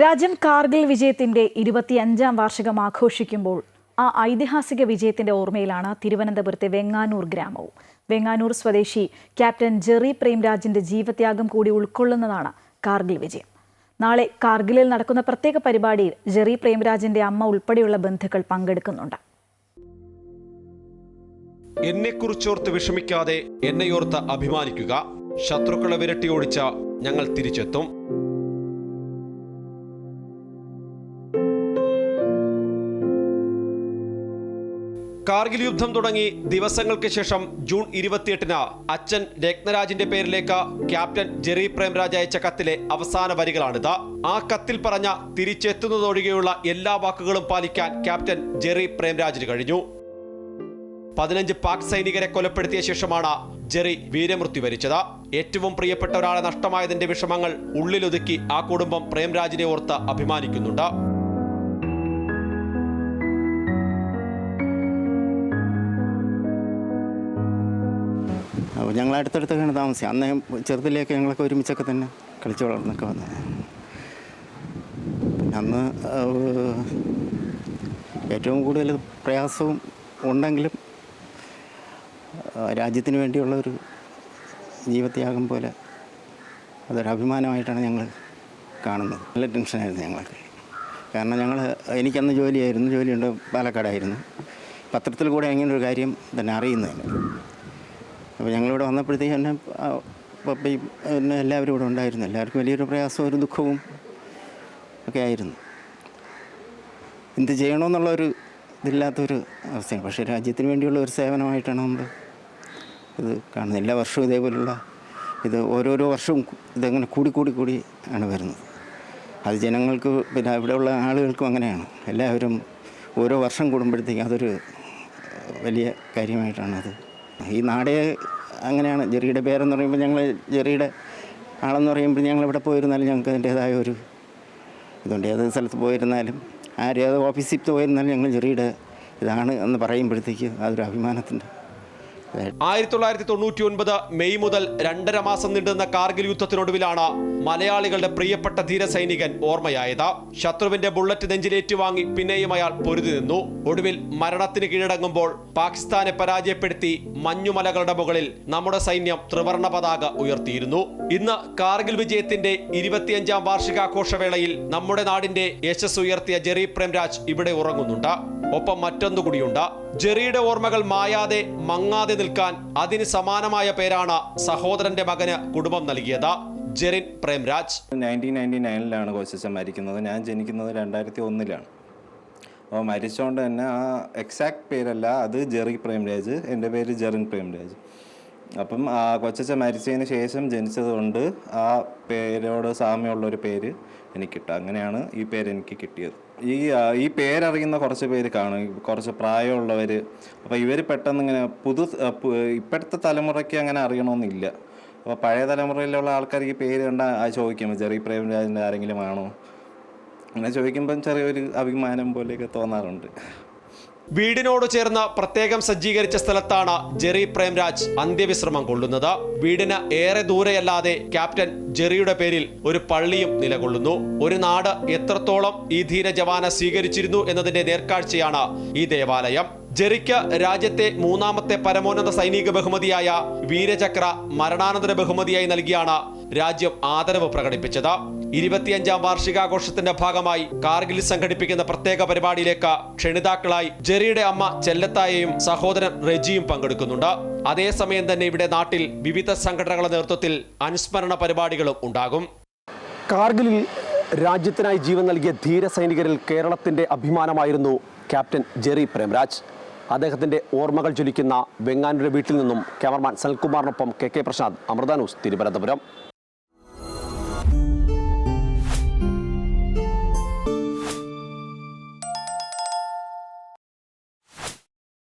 രാജ്യം കാർഗിൽ വിജയത്തിന്റെ ഇരുപത്തിയഞ്ചാം വാർഷികം ആഘോഷിക്കുമ്പോൾ ആ ഐതിഹാസിക വിജയത്തിന്റെ ഓർമ്മയിലാണ് തിരുവനന്തപുരത്തെ വെങ്ങാനൂർ ഗ്രാമവും. വെങ്ങാനൂർ സ്വദേശി ക്യാപ്റ്റൻ ജെറി പ്രേംരാജിന്റെ ജീവത്യാഗം കൂടി ഉൾക്കൊള്ളുന്നതാണ് കാർഗിൽ വിജയം. നാളെ കാർഗിലിൽ നടക്കുന്ന പ്രത്യേക പരിപാടിയിൽ ജെറി പ്രേംരാജിന്റെ അമ്മ ഉൾപ്പെടെയുള്ള ബന്ധുക്കൾ പങ്കെടുക്കുന്നുണ്ട്. എന്നെക്കുറിച്ചോർത്ത് വിഷമിക്കാതെ എന്നെയോർത്ത് അഭിമാനിക്കുക. ശത്രുക്കളെ വിരട്ടി ഓടിച്ച ഞങ്ങൾ തിരിച്ചെത്തും. കാർഗിൽ യുദ്ധം തുടങ്ങി ദിവസങ്ങൾക്ക് ശേഷം ജൂൺ ഇരുപത്തിയെട്ടിന് അച്ഛൻ രത്നരാജിന്റെ പേരിലേക്ക് ക്യാപ്റ്റൻ ജെറി പ്രേംരാജ് അയച്ച കത്തിലെ അവസാന വരികളാണിത്. ആ കത്തിൽ പറഞ്ഞ തിരിച്ചെത്തുന്നതൊഴികെയുള്ള എല്ലാ വാക്കുകളും പാലിക്കാൻ ക്യാപ്റ്റൻ ജെറി പ്രേംരാജിന് കഴിഞ്ഞു. പതിനഞ്ച് പാക് സൈനികരെ കൊലപ്പെടുത്തിയ ശേഷമാണ് ജെറി വീരമൃത്യു വരിച്ചത്. ഏറ്റവും പ്രിയപ്പെട്ട ഒരാളെ നഷ്ടമായതിന്റെ വിഷമങ്ങൾ ഉള്ളിലൊതുക്കി ആ കുടുംബം പ്രേംരാജിനെ ഓർത്ത് അഭിമാനിക്കുന്നുണ്ട്. അപ്പോൾ ഞങ്ങൾ അടുത്തടുത്തൊക്കെയാണ് താമസിക്കുക അന്ന് ചെറുതിലേക്ക് ഞങ്ങളൊക്കെ ഒരുമിച്ചൊക്കെ തന്നെ കളിച്ചു വളർന്നൊക്കെ വന്നത് പിന്നെ അന്ന് ഏറ്റവും കൂടുതൽ പ്രയാസവും ഉണ്ടെങ്കിലും രാജ്യത്തിന് വേണ്ടിയുള്ള ഒരു ജീവത്യാഗം പോലെ അതൊരു അഭിമാനമായിട്ടാണ് ഞങ്ങൾ കാണുന്നത്. നല്ല ടെൻഷനായിരുന്നു ഞങ്ങൾക്ക് കാരണം ഞങ്ങൾ എനിക്കന്ന് ജോലിയായിരുന്നു. ജോലിയുണ്ട് പാലക്കാടായിരുന്നു. പത്രത്തിൽ കൂടെ അങ്ങനെ ഒരു കാര്യം തന്നെ അറിയുന്നതിന്. അപ്പോൾ ഞങ്ങളിവിടെ വന്നപ്പോഴത്തേക്ക് എന്നെ പിന്നെ എല്ലാവരും ഇവിടെ ഉണ്ടായിരുന്നു. എല്ലാവർക്കും വലിയൊരു പ്രയാസവും ഒരു ദുഃഖവും ഒക്കെ ആയിരുന്നു. എന്ത് ചെയ്യണമെന്നുള്ളൊരു ഇതില്ലാത്തൊരു അവസ്ഥയാണ്. പക്ഷേ രാജ്യത്തിന് വേണ്ടിയുള്ള ഒരു സേവനമായിട്ടാണ് നമ്മൾ ഇത് കാണുന്നത്. എല്ലാ വർഷവും ഇതേപോലുള്ള ഇത് ഓരോരോ വർഷവും ഇതങ്ങനെ കൂടി കൂടി കൂടി ആണ് വരുന്നത്. അത് ജനങ്ങൾക്ക് പിന്നെ ഇവിടെയുള്ള ആളുകൾക്കും അങ്ങനെയാണ്. എല്ലാവരും ഓരോ വർഷം കൂടുമ്പോഴത്തേക്കും അതൊരു വലിയ കാര്യമായിട്ടാണത്. ഈ നാടേ അങ്ങനെയാണ്. ജെറിയുടെ പേരെന്ന് പറയുമ്പോൾ ഞങ്ങൾ ജെറിയുടെ ആളെന്ന് പറയുമ്പോൾ ഞങ്ങൾ എവിടെ പോയിരുന്നാലും ഞങ്ങൾക്ക് അതിന്റേതായ ഒരു ഇതുണ്ട്. ഏത് സ്ഥലത്ത് പോയിരുന്നാലും ആരും ഓഫീസിൽ പോയിരുന്നാലും ഞങ്ങൾ ജെറിയുടെ ഇതാണ് എന്ന് പറയുമ്പോഴത്തേക്ക് അതൊരു അഭിമാനത്തിന്റെ ആയിരത്തി തൊള്ളായിരത്തി തൊണ്ണൂറ്റി ഒൻപത് മെയ് മുതൽ രണ്ടര മാസം നീണ്ടുന്ന കാർഗിൽ യുദ്ധത്തിനൊടുവിലാണ് മലയാളികളുടെ പ്രിയപ്പെട്ട ധീരസൈനികൻ ഓർമ്മയായത്. ശത്രുവിന്റെ ബുള്ളറ്റ് നെഞ്ചിലേറ്റുവാങ്ങി പിന്നെയും അയാൾ പൊരുതി നിന്നു. ഒടുവിൽ മരണത്തിന് കീഴടങ്ങുമ്പോൾ പാകിസ്ഥാനെ പരാജയപ്പെടുത്തി മഞ്ഞുമലകളുടെ മുകളിൽ നമ്മുടെ സൈന്യം ത്രിവർണ പതാക ഉയർത്തിയിരുന്നു. ഇന്ന് കാർഗിൽ വിജയത്തിന്റെ ഇരുപത്തിയഞ്ചാം വാർഷികാഘോഷവേളയിൽ നമ്മുടെ നാടിന്റെ യശസ് ഉയർത്തിയ ജെറി പ്രേംരാജ് ഇവിടെ ഉറങ്ങുന്നുണ്ട്. ഒപ്പം മറ്റൊന്നു കൂടിയുണ്ട് ജെറിയുടെ ഓർമ്മകൾ മായാതെ മങ്ങാതെ നിൽക്കാൻ അതിന് സമാനമായ പേരാണ് സഹോദരന്റെ മകന് കുടുംബം നൽകിയത്. ജെറിൻ പ്രേംരാജ്. നയന്റീൻ നയന്റി നയനിലാണ് കോശിച്ചൻ മരിക്കുന്നത്. ഞാൻ ജനിക്കുന്നത് രണ്ടായിരത്തി ഒന്നിലാണ് അപ്പോൾ മരിച്ചുകൊണ്ട് തന്നെ ആ എക്സാക്ട് പേരല്ല അത് ജെറി പ്രേംരാജ്. എന്റെ പേര് ജെറിൻ പ്രേംരാജ്. അപ്പം ആ കൊച്ചച്ച മരിച്ചതിന് ശേഷം ജനിച്ചതുകൊണ്ട് ആ പേരോട് സാമ്യമുള്ളൊരു പേര് എനിക്കിട്ടു അങ്ങനെയാണ് ഈ പേര് എനിക്ക് കിട്ടിയത്. ഈ ഈ പേരറിയുന്ന കുറച്ച് പേര് കാണും. കുറച്ച് പ്രായമുള്ളവർ അപ്പോൾ ഇവർ പെട്ടെന്ന് ഇങ്ങനെ പുതു ഇപ്പോഴത്തെ തലമുറയ്ക്ക് അങ്ങനെ അറിയണമെന്നില്ല അപ്പോൾ പഴയ തലമുറയിലുള്ള ആൾക്കാർക്ക് ഈ പേര് കണ്ട ചോദിക്കും ചെറിയ പ്രേംരാജിന്റെ ആരെങ്കിലും ആണോ? അങ്ങനെ ചോദിക്കുമ്പം ചെറിയൊരു അഭിമാനം പോലെയൊക്കെ തോന്നാറുണ്ട്. വീടിനോട് ചേർന്ന് പ്രത്യേകം സജ്ജീകരിച്ച സ്ഥലത്താണ് ജെറി പ്രേംരാജ് അന്ത്യവിശ്രമം കൊള്ളുന്നത്. വീടിന് ഏറെ ദൂരെയല്ലാതെ ക്യാപ്റ്റൻ ജെറിയുടെ പേരിൽ ഒരു പള്ളിയും നിലകൊള്ളുന്നു. ഒരു നാട് എത്രത്തോളം ഈ ധീര ജവാന സ്വീകരിച്ചിരുന്നു എന്നതിന്റെ നേർക്കാഴ്ചയാണ് ഈ ദേവാലയം. ജെറിക്ക് രാജ്യത്തെ മൂന്നാമത്തെ പരമോന്നത സൈനിക ബഹുമതിയായ വീരചക്ര മരണാനന്തര ബഹുമതിയായി നൽകിയാണ് രാജ്യം ആദരവ് പ്രകടിപ്പിച്ചത്. ഇരുപത്തിയഞ്ചാം വാർഷികാഘോഷത്തിന്റെ ഭാഗമായി കാർഗിൽ സംഘടിപ്പിക്കുന്ന പ്രത്യേക പരിപാടിയിലേക്ക് ക്ഷണിതാക്കളായി ജെറിയുടെ അമ്മ ചെല്ലത്തായയും സഹോദരൻ റെജിയും പങ്കെടുക്കുന്നുണ്ട്. അതേസമയം തന്നെ ഇവിടെ നാട്ടിൽ വിവിധ സംഘടനകളുടെ നേതൃത്വത്തിൽ അനുസ്മരണ പരിപാടികളും ഉണ്ടാകും. കാർഗിലിൽ രാജ്യത്തിനായി ജീവൻ നൽകിയ ധീര സൈനികരിൽ കേരളത്തിന്റെ അഭിമാനമായിരുന്നു ക്യാപ്റ്റൻ ജെറി പ്രേംരാജ്. അദ്ദേഹത്തിന്റെ ഓർമ്മകൾ ജ്വലിക്കുന്ന വെങ്ങാനൂരുടെ വീട്ടിൽ നിന്നും cameraman സൽകുമാറിനൊപ്പം K K Prasad Amrita news Thiruvananthapuram.